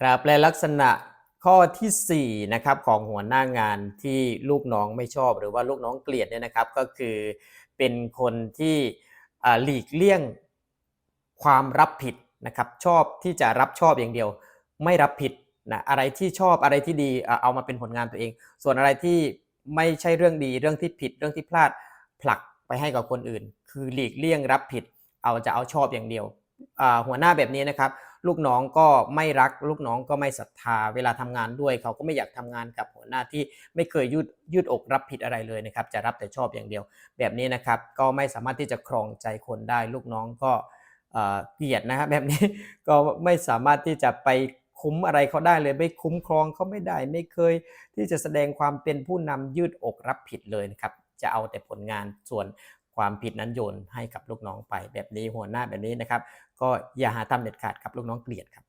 ครับและลักษณะข้อที่4นะครับของหัวหน้างานที่ลูกน้องไม่ชอบ หรือว่าลูกน้องเกลียดเนี่ยนะครับ ก็คือเป็นคนที่หลีกเลี่ยงความรับผิดนะครับชอบที่จะรับชอบอย่างเดียว ไม่รับผิดนะอะไรที่ชอบอะไรที่ดีเอามาเป็นผลงานตัวเอง ส่วนอะไรที่ไม่ใช่เรื่องดีเรื่องที่ผิดเรื่องที่พลาดผลักไปให้กับคนอื่น คือหลีกเลี่ยงรับผิด เอาจะเอาชอบอย่างเดียวหัวหน้าแบบนี้นะครับ ลูกน้องก็ไม่รัก ลูกน้องก็ไม่ศรัทธา เวลาทำงานด้วย เขาก็ไม่อยากทำงานกับหัวหน้าที่ไม่เคยยืดยืดอกรับผิดอะไรเลยนะครับ จะรับแต่ชอบอย่างเดียว แบบนี้นะครับก็ไม่สามารถที่จะครองใจคนได้ ลูกน้องก็เกลียดนะครับแบบนี้ก็ไม่สามารถที่จะไปคุ้มอะไรเขาได้เลยไม่คุ้มครองเขาไม่ได้ ไม่เคยที่จะแสดงความเป็นผู้นำยืดอกรับผิดเลยนะครับจะเอาแต่ผลงานส่วน ความผิดนั้นโยนให้กับลูกน้องไปแบบนี้หัวหน้าแบบนี้นะครับ ก็อย่าหาทำเด็ดขาดครับลูกน้องเกลียดครับ